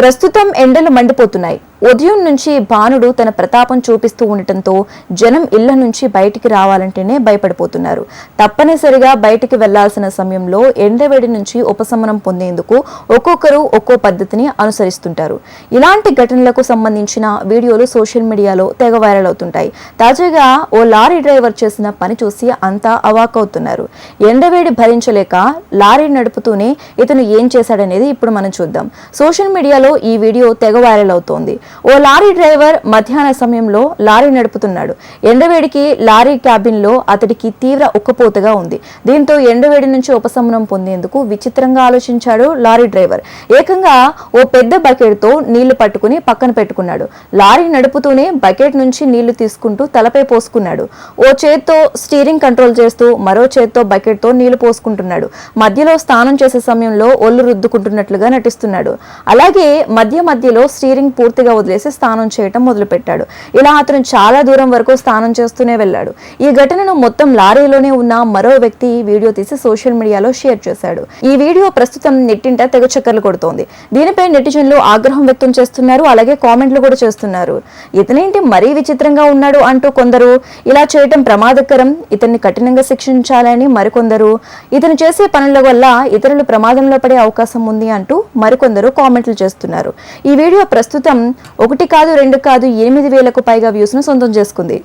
ప్రస్తుతం ఎండలు మండిపోతున్నాయి. ఉదయం నుంచి బాణుడు తన ప్రతాపం చూపిస్తూ ఉండటంతో జనం ఇళ్ళ నుంచి బయటికి రావాలంటేనే భయపడిపోతున్నారు. తప్పనిసరిగా బయటికి వెళ్ళాల్సిన సమయంలో ఎండవేడి నుంచి ఉపశమనం పొందేందుకు ఒక్కొక్కరు ఒక్కో పద్ధతిని అనుసరిస్తుంటారు. ఇలాంటి ఘటనలకు సంబంధించిన వీడియోలు సోషల్ మీడియాలో తెగ వైరల్ అవుతుంటాయి. తాజాగా ఓ లారీ డ్రైవర్ చేసిన పని చూసి అంతా అవాకవుతున్నారు. ఎండవేడి భరించలేక లారీ నడుపుతూనే ఇతను ఏం చేశాడనేది ఇప్పుడు మనం చూద్దాం. సోషల్ మీడియాలో ఈ వీడియో తెగ వైరల్ అవుతోంది. ఓ లారీ డ్రైవర్ మధ్యాహ్న సమయంలో లారీ నడుపుతున్నాడు. ఎండవేడికి లారీ క్యాబిన్లో అతడికి తీవ్ర ఉక్కపోతగా ఉంది. దీంతో ఎండవేడి నుంచి ఉపశమనం పొందేందుకు విచిత్రంగా ఆలోచించాడు లారీ డ్రైవర్. ఏకంగా ఓ పెద్ద బకెట్తో నీళ్ళు పట్టుకుని పక్కన పెట్టుకున్నాడు. లారీ నడుపుతూనే బకెట్ నుంచి నీళ్ళు తీసుకుంటూ తలపై పోసుకున్నాడు. ఓ చేత్తో స్టీరింగ్ కంట్రోల్ చేస్తూ మరో చేత్తో బకెట్తో నీళ్ళు పోసుకుంటున్నాడు. మధ్యలో స్నానం చేసే సమయంలో ఒళ్ళు రుద్దుకుంటున్నట్లుగా నటిస్తున్నాడు. అలాగే మధ్య మధ్యలో స్టీరింగ్ పూర్తిగా వదిలేసి స్నానం చేయటం మొదలుపెట్టాడు. ఇలా అతను చాలా దూరం వరకు స్నానం చేస్తూనే వెళ్ళాడు. ఈ ఘటనను మొత్తం లారీలోనే ఉన్న మరో వ్యక్తి వీడియో తీసి సోషల్ మీడియాలో షేర్ చేశాడు. ఈ వీడియో ప్రస్తుతం నెట్టింట తెగ చక్కర్లు కొడుతోంది. దీనిపై నెటిజన్లు ఆగ్రహం వ్యక్తం చేస్తున్నారు అలాగే కామెంట్లు కూడా చేస్తున్నారు. ఇతనేంటి మరీ విచిత్రంగా ఉన్నాడు అంటూ కొందరు ఇలా చేయటం ప్రమాదకరం ఇతన్ని కఠినంగా శిక్షించాలని మరికొందరు ఇతను చేసే పనుల వల్ల ఇతరులు ప్రమాదంలో పడే అవకాశం ఉంది అంటూ మరికొందరు కామెంట్లు చేస్తున్నారు. ఈ వీడియో ప్రస్తుతం ఒకటి కాదు రెండు కాదు ఎనిమిది వేలకు పైగా వ్యూస్ను సొంతం చేసుకుంది.